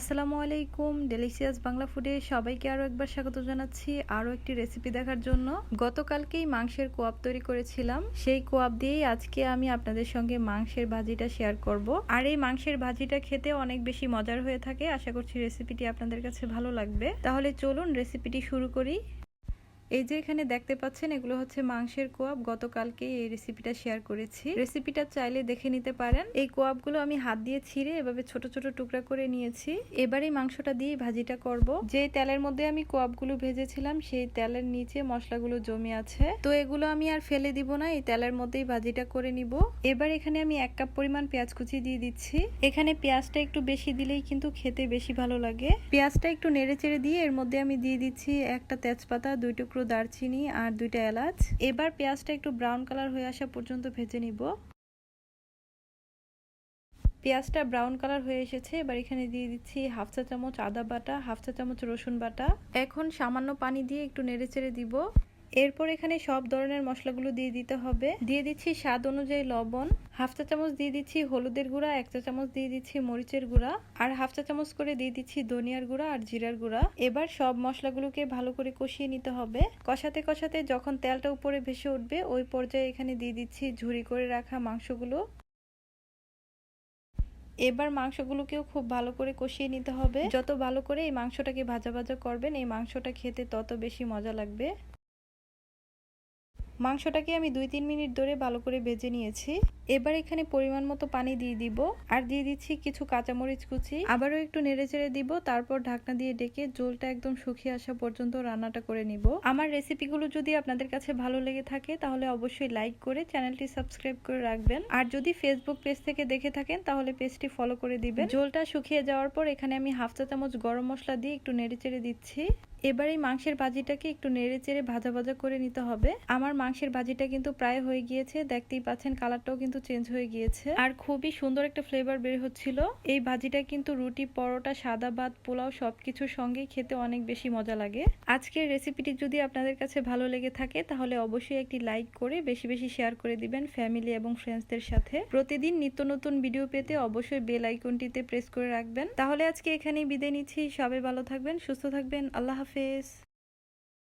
আসসালামু আলাইকুম ডেলিসিয়াস বাংলা ফুডে সবাইকে আরও একবার স্বাগত জানাচ্ছি আরও একটি রেসিপি দেখার জন্য। গতকালকেই মাংসের কোয়াব তৈরি করেছিলাম। সেই কোয়াব দিয়েই আজকে আমি আপনাদের সঙ্গে মাংসের ভাজিটা শেয়ার করব। আর এই মাংসের ভাজিটা খেতে অনেক বেশি মজার হয়ে থাকে। আশা করছি রেসিপিটি আপনাদের কাছে ভালো লাগবে। তাহলে চলুন রেসিপিটি শুরু করি। এই যে এখানে দেখতে পাচ্ছেন, এগুলো হচ্ছে মাংসের কোয়াব। গতকালকে এই রেসিপিটা শেয়ার করেছি। রেসিপিটা চাইলে দেখে নিতে পারেন। এই কোয়াবগুলো আমি হাত দিয়ে ছিঁড়ে এভাবে ছোট ছোট টুকরা করে নিয়েছি। এবার এই মাংসটা দিয়ে ভাজিটা করব। যে তেলের মধ্যে আমি কোয়াবগুলো ভেজেছিলাম, সেই তেলের নিচে মশলাগুলো জমে আছে। তো এগুলো আমি আর ফেলে দিব না, এই তেলের মধ্যেই ভাজিটা করে নিব। এবার এখানে আমি এক কাপ পরিমাণ পেঁয়াজ কুচি দিয়ে দিচ্ছি। এখানে পেঁয়াজটা একটু বেশি দিলেই কিন্তু খেতে বেশি ভালো লাগে। পেঁয়াজটা একটু নেড়ে চেড়ে দিয়ে এর মধ্যে আমি দিয়ে দিচ্ছি একটা তেজপাতা, দুই টুকরো দারচিনি আর দুইটা এলাচ। এবার পেঁয়াজটা একটু ব্রাউন কালার হয়ে আসা পর্যন্ত ভেজে নিব। পেঁয়াজটা ব্রাউন কালার হয়ে এসেছে। এবার এখানে দিয়ে দিচ্ছি হাফ চা চামচ আদা বাটা, হাফ চা চামচ রসুন বাটা। এখন সামান্য পানি দিয়ে একটু নেড়ে চেড়ে দিব। এরপর এখানে সব ধরনের মশলাগুলো দিয়ে দিতে হবে। দিয়ে দিচ্ছি স্বাদ অনুযায়ী লবণ, হাফ চা চামচ দিয়ে দিচ্ছি হলুদের গুঁড়া, এক চা চামচ দিয়ে দিচ্ছি মরিচের গুঁড়া, আর হাফ চা চামচ করে দিয়ে দিচ্ছি ধনিয়ার গুঁড়া আর জিরার গুঁড়া। এবার সব মশলাগুলোকে ভালো করে কষিয়ে নিতে হবে। কষাতে কষাতে যখন তেলটা উপরে ভেসে উঠবে, ওই পর্যায়ে এখানে দিয়ে দিচ্ছি ঝুরি করে রাখা মাংসগুলো। এবার মাংসগুলোকেও খুব ভালো করে কষিয়ে নিতে হবে। যত ভালো করে এই মাংসটাকে ভাজা ভাজা করবেন, এই মাংসটা খেতে তত বেশি মজা লাগবে। মাংসটাকে আমি দুই তিন মিনিট ধরে ভালো করে ভেজে নিয়েছি। এবার এখানে পরিমাণ মতো পানি দিয়ে দিব। আর দিয়ে দিচ্ছি কিছু কাঁচামরিচ কুচি। আবারও একটু নেড়ে চেড়ে দিব। তারপর ঢাকনা দিয়ে ডেকে জলটা একদম শুকিয়ে আসা পর্যন্ত রান্নাটা করে নিব। আমার রেসিপিগুলো যদি আপনাদের কাছে ভালো লেগে থাকে, তাহলে অবশ্যই লাইক করে চ্যানেলটি সাবস্ক্রাইব করে রাখবেন। আর যদি ফেসবুক পেজ থেকে দেখে থাকেন, তাহলে পেজটি ফলো করে দিবেন। জলটা শুকিয়ে যাওয়ার পর এখানে আমি হাফ চা চামচ গরম মশলা দিয়ে একটু নেড়ে চেড়ে দিচ্ছি। এবার এই মাংসের ভাজিটাকে একটু নেড়ে চেড়ে ভাজা ভাজা করে নিতে হবে। আমার মাংসের ভাজিটা কিন্তু প্রায় হয়ে গিয়েছে, দেখতেই পাচ্ছেন কালারটাও কিন্তু চেঞ্জ হয়ে গিয়েছে। আর খুবই সুন্দর একটা ফ্লেভার বের হচ্ছিল। এই ভাজিটা কিন্তু রুটি, পরোটা, সাদা ভাত, পোলাও সবকিছুর সঙ্গেই খেতে অনেক বেশি মজা লাগে। আজকের রেসিপিটি যদি আপনাদের কাছে ভালো লেগে থাকে, তাহলে অবশ্যই একটি লাইক করে বেশি বেশি শেয়ার করে দিবেন ফ্যামিলি এবং ফ্রেন্ডসদের সাথে। প্রতিদিন নিত্য নতুন ভিডিও পেতে অবশ্যই বেল আইকনটিতে প্রেস করে রাখবেন। তাহলে আজকে এখানেই বিদায় নিচ্ছি। সবাই ভালো থাকবেন, সুস্থ থাকবেন। আল্লাহ হাফেজ